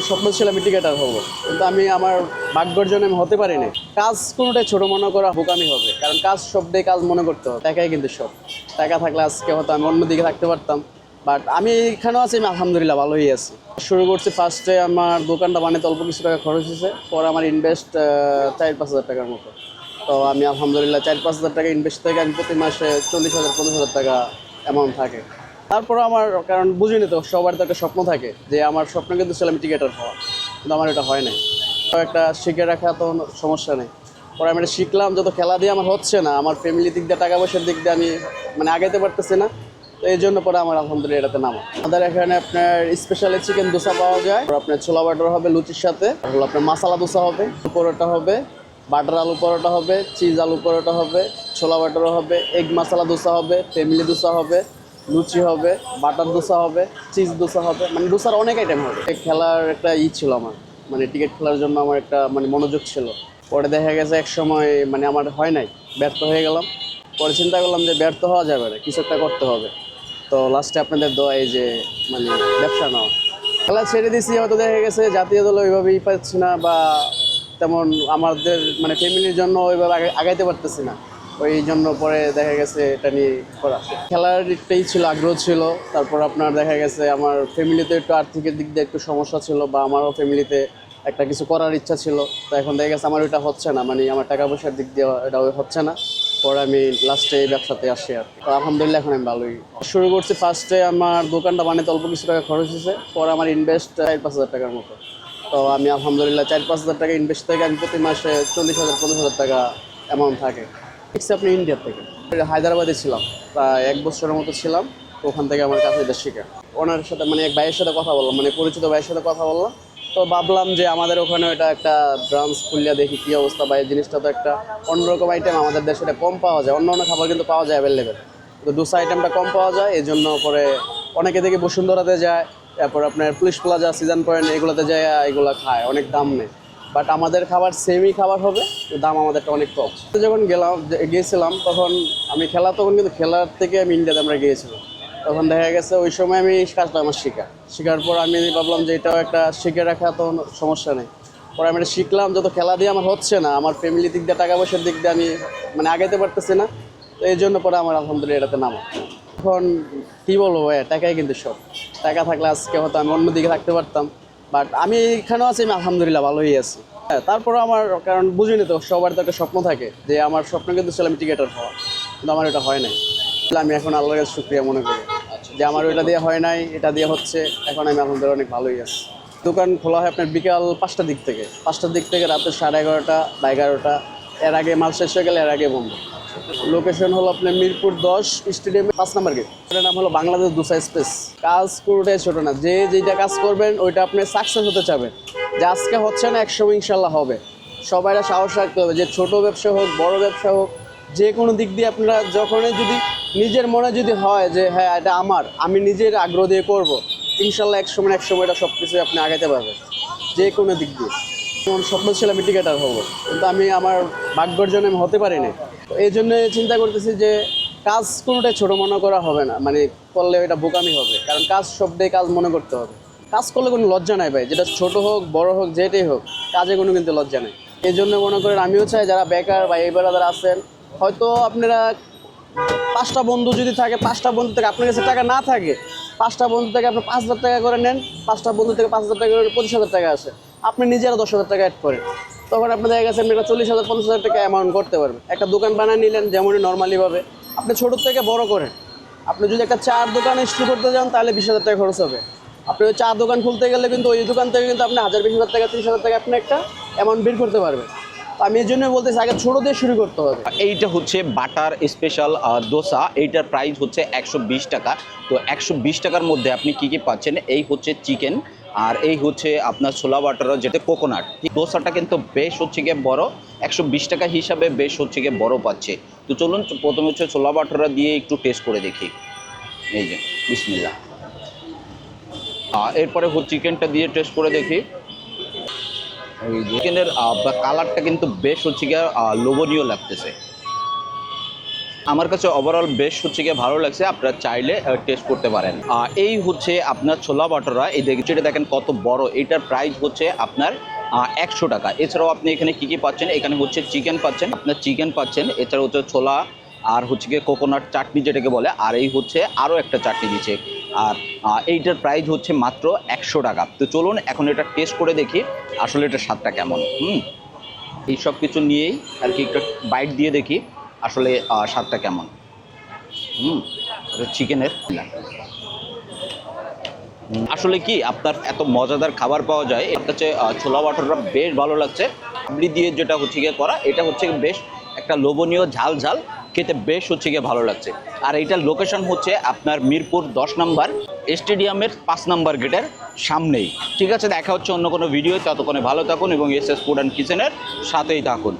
স্বপ্ন ছিল, আমি টিকেটার হব। কিন্তু আমি আমার ভাগ্যর জন্য আমি হতে পারিনি। কাজ কোনোটাই ছোট মনে করা বোকামি হবে। কারণ কাজ সবটাই কাজ মনে করতে হবে। টাকাই কিন্তু সব। টাকা থাকলে আজকে হয়তো আমি অন্যদিকে থাকতে পারতাম। বাট আমি এখানেও আছি, আমি আলহামদুলিল্লাহ ভালোই আছি। শুরু করছি ফার্স্টে আমার দোকানটা বানাতে অল্প কিছু টাকা খরচ হয়েছে। পরে আমার ইনভেস্ট চার পাঁচ হাজার টাকার মতো। তো আমি আলহামদুলিল্লাহ চার পাঁচ হাজার টাকা ইনভেস্ট থেকে আমি প্রতি মাসে চল্লিশ হাজার, পঞ্চাশ হাজার টাকা অ্যামাউন্ট থাকে। তারপর আমার, কারণ বুঝিনি তো, সবার তো একটা স্বপ্ন থাকে যে আমার স্বপ্ন কিন্তু ছিল আমি টিকেটার হওয়া। কিন্তু আমার এটা হয় নাই। তো একটা শিখে রাখা তো সমস্যা নেই। পরে আমি এটা শিখলাম, যত খেলা দিয়ে আমার হচ্ছে না, আমার ফ্যামিলি দিক দিয়ে, টাকা পয়সার দিক দিয়ে আমি মানে আগাইতে পারতেছি না। তো এই জন্য পরে আমার আলহামদুলিল্লাহ এটাতে নামা। আমাদের এখানে আপনার স্পেশালি চিকেন দোসা পাওয়া যায়। আপনার ছোলা বাটার হবে, লুচির সাথে। আপনার মশালা দোসা হবে পরোটা হবে বাটার আলু পরোটা হবে চিজ আলু পরোটা হবে, ছোলা বাটারও হবে এগ মশলা দোসা হবে ফ্যামিলি দোসা হবে। লুচি হবে, বাটার দোসা হবে, চিজ দোসা হবে মানে দোসার অনেক আইটেম হবে। খেলার একটা ই ছিল আমার মানে টিকিট খেলার জন্য আমার একটা মানে মনোযোগ ছিল। পরে দেখা গেছে এক সময় মানে আমার হয় নাই, ব্যর্থ হয়ে গেলাম। পরে চিন্তা করলাম যে ব্যর্থ হওয়া যাবে না, কিছু একটা করতে হবে। তো লাস্টে আপনাদের দোয়া এই যে মানে ব্যবসা নেওয়া। খেলা ছেড়ে দিয়েছি হয়তো দেখা গেছে জাতীয় দল ওইভাবেই পাচ্ছি না বা তেমন আমাদের মানে ফ্যামিলির জন্য ওইভাবে আগাইতে পারতেছি না। ওই জন্য পরে দেখা গেছে এটা নিয়ে করা। খেলার একটাই ছিল, আগ্রহ ছিল। তারপর আপনার দেখা গেছে আমার ফ্যামিলিতে একটু আর্থিকের দিক দিয়ে একটু সমস্যা ছিল বা আমারও ফ্যামিলিতে একটা কিছু করার ইচ্ছা ছিল। তো এখন দেখা গেছে আমার ওইটা হচ্ছে না মানে আমার টাকা পয়সার দিক দিয়ে এটা হচ্ছে না। পরে আমি লাস্টে এই ব্যবসাতে আসি আর। তো আলহামদুলিল্লাহ এখন আমি ভালোই। শুরু করছি ফার্স্টে আমার দোকানটা বানাতে অল্প কিছু টাকা খরচ হয়েছে। পরে আমার ইনভেস্ট চার পাঁচ হাজার টাকার মতো। তো আমি আলহামদুলিল্লাহ চার পাঁচ হাজার টাকা ইনভেস্ট থেকে আমি প্রতি মাসে চল্লিশ হাজার, পঞ্চাশ হাজার টাকা অ্যামাউন্ট থাকে। ফিক্স আপনি ইন্ডিয়া থেকে। হায়দ্রাবাদে ছিলাম এক বছরের মতো ছিলাম ওখান থেকে আমার কাছে এটা শিখা। ওনার সাথে মানে এক ভাইয়ের সাথে কথা বললাম মানে পরিচিত ভাইয়ের সাথে কথা বললাম, তো ভাবলাম যে আমাদের ওখানে এটা একটা ব্রাঞ্চ খুললে দেখি কী অবস্থা, বা এই জিনিসটা তো একটা অন্যরকম আইটেম আমাদের দেশে এটা কম পাওয়া যায়, অন্য অন্য খাবার কিন্তু পাওয়া যায় অ্যাভেলেবেল তো ডোসা আইটেমটা কম পাওয়া যায়, এই জন্য পরে অনেকে দেখি বসুন্ধরাতে যায়, তারপর আপনার পুলিশ প্লাজা সিজন পয়েন্ট এগুলোতে যায়, এগুলো খায়, অনেক দাম নেই বাট আমাদের খাবার সেমই খাবার হবে দাম আমাদেরটা অনেক কম। যখন গেলাম গিয়েছিলাম, তখন আমি খেলা, তখন কিন্তু খেলার থেকে আমি ইন্ডিয়াতে আমরা গিয়েছিলাম। তখন দেখা গেছে ওই সময় আমি কাজটা আমার শেখা শেখার পর আমি ভাবলাম যে এটাও একটা শিখে রাখা তো সমস্যা নেই। পরে আমি এটা শিখলাম, যত খেলা দিয়ে আমার হচ্ছে না, আমার ফ্যামিলি দিক দিয়ে টাকা পয়সার দিক দিয়ে আমি মানে আগাইতে পারতেছি না। তো এই জন্য পরে আমার আলহামদুলিল্লাহ এটাতে নামা। এখন কী বলব ভাই, টাকাই কিন্তু সব। টাকা থাকলে আজকে হয়তো আমি অন্যদিকে থাকতে পারতাম। বাট আমি এখানেও আছি, আমি আলহামদুলিল্লাহ ভালোই আছি। হ্যাঁ তারপরে আমার, কারণ বুঝিনি তো, সবার তো একটা স্বপ্ন থাকে যে আমার স্বপ্ন কিন্তু ছিল আমি টিকেটার হওয়া। কিন্তু আমার এটা হয় নাই। আমি এখন আল্লাহর কাছে শুক্রিয়া মনে করি যে আমার ওইটা দিয়ে হয় নাই, এটা দিয়ে হচ্ছে, এখন আমি আলহামদুলিল্লাহ অনেক ভালোই আছি। দোকান খোলা হয় আপনার বিকাল পাঁচটার দিক থেকে। পাঁচটার দিক থেকে রাতের সাড়ে এগারোটা বা এগারোটা, এর আগে মাল শেষ হয়ে গেলে এর আগে বন্ধ। লোকেশন হলো আপনার মিরপুর দশ, স্টেডিয়ামে পাঁচ নাম্বার গেট নাম হলো বাংলাদেশ দুসা স্পেস। কাজ পুরোটাই ছোটো না। যে যেটা কাজ করবেন, ওইটা আপনি সাকসেস হতে চাবেন। যে আজকে হচ্ছে না, একসময় ইনশাল্লাহ হবে। সবাইরা সাহস রাখতে হবে যে ছোট ব্যবসা হোক, বড় ব্যবসা হোক, যে কোনো দিক দিয়ে আপনারা যখনই যদি নিজের মনে যদি হয় যে হ্যাঁ এটা আমার, আমি নিজের আগ্রহ দিয়ে করব, ইনশাল্লাহ এক সময় এক সময় এটা সব কিছুই আপনি আগাইতে পারবেন। যে কোনো দিক দিয়ে। যেমন স্বপ্ন ছিল আমি টিকেটার হব। কিন্তু আমি আমার ভাগ্যর জন্য আমি হতে পারিনি এই জন্য চিন্তা করতেছি যে কাজ কোনোটাই ছোট মনে করা হবে না। মানে করলে এটা বোকামি হবে। কারণ কাজ সবটাই কাজ মনে করতে হবে। কাজ করলে কোনো লজ্জা নাই ভাই। যেটা ছোট হোক, বড় হোক, যেটাই হোক, কাজে কোনো কিন্তু লজ্জা নেই। এই জন্য মনে করেন আমিও চাই যারা বেকার বা এই যারা আছেন, হয়তো আপনারা পাঁচটা বন্ধু যদি থাকে, পাঁচটা বন্ধু থেকে আপনার কাছে টাকা না থাকে, পাঁচটা বন্ধু থেকে আপনি পাঁচ হাজার টাকা করে নেন, পাঁচটা বন্ধু থেকে পাঁচ হাজার টাকা করে পঁচিশ হাজার টাকা আসে। আপনি নিজেরা দশ হাজার টাকা অ্যাড করেন। তখন আপনি দেখা গেছে আপনি একটা চল্লিশ হাজার, পঞ্চাশ হাজার টাকা অ্যামাউন্ট করতে পারবেন একটা দোকান বানিয়ে নিলেন যেমনই নর্মালিভাবে আপনি ছোটোর থেকে বড় করেন। আপনি যদি একটা চার দোকানে শুরু করতে যান, তাহলে বিশ হাজার টাকা খরচ হবে। আপনি ওই চার দোকান খুলতে গেলে কিন্তু ওই দোকান থেকে কিন্তু আপনি হাজার, বিশ হাজার টাকা, তিরিশ হাজার টাকা আপনি একটা অ্যামাউন্ট বের করতে পারবেন। আমি এই জন্য বলতেছি, আগে ছোটো দিয়ে শুরু করতে হবে। এইটা হচ্ছে বাটার স্পেশাল দোসা। এইটার প্রাইস হচ্ছে একশো বিশ টাকা। তো একশো বিশ টাকার মধ্যে আপনি কি কি পাচ্ছেন? এই হচ্ছে চিকেন আর এই হচ্ছে আপনার ছোলা বাটার যেটা কোকোনাট দোসাটা কিন্তু বেশ হচ্ছে গিয়ে বড়, একশো বিশ টাকা হিসাবে বেশ হচ্ছে গিয়ে বড় পাচ্ছে। তো চলুন, প্রথমে হচ্ছে ছোলা বাটারা দিয়ে একটু টেস্ট করে দেখি। এই যে বিসমিল্লা এরপরে হচ্ছে চিকেনটা দিয়ে টেস্ট করে দেখি। চিকেনের কালারটা কিন্তু বেশ হচ্ছে গিয়ে লোভনীয় লাগতেছে। আমার কাছে ওভারঅল বেশ হচ্ছে গিয়ে ভালো লাগছে, আপনারা চাইলে টেস্ট করতে পারেন। এই হচ্ছে আপনার ছোলা বাটারা, এই দেখে এটা দেখেন কত বড়, এটার প্রাইস হচ্ছে আপনার একশো টাকা। এছাড়াও আপনি এখানে কি কি পাচ্ছেন? এখানে হচ্ছে চিকেন পাচ্ছেন, আপনার চিকেন পাচ্ছেন, এছাড়া হচ্ছে ছোলা, আর হচ্ছে গিয়ে কোকোনাট চাটনি যেটাকে বলে, আর এই হচ্ছে আরও একটা চাটনি দিচ্ছে। আর এইটার প্রাইস হচ্ছে মাত্র একশো টাকা। তো চলুন, এখন এটা টেস্ট করে দেখি, আসলে এটা স্বাদটা কেমন। হুম? এই সব কিছু নিয়েই আর কি একটা বাইট দিয়ে দেখি। আসলে স্বাদটা কেমন? হুম চিকেনের। আসলে কি, আপনার এত মজাদার খাবার পাওয়া যায় এর কাছে ছোলা বাটারটা বেশ ভালো লাগছে। আপনি দিয়ে যেটা হচ্ছে গিয়ে করা, এটা হচ্ছে বেশ একটা লোভনীয় ঝাল ঝাল, খেতে বেশ হচ্ছে গিয়ে ভালো লাগছে। আর এইটার লোকেশন হচ্ছে আপনার মিরপুর দশ নম্বর স্টেডিয়ামের পাঁচ নম্বর গেটের সামনেই। ঠিক আছে, দেখা হচ্ছে অন্য কোনো ভিডিও ততক্ষণে ভালো থাকুন এবং এস এস ফুড অ্যান্ড কিচেনের সাথেই থাকুন।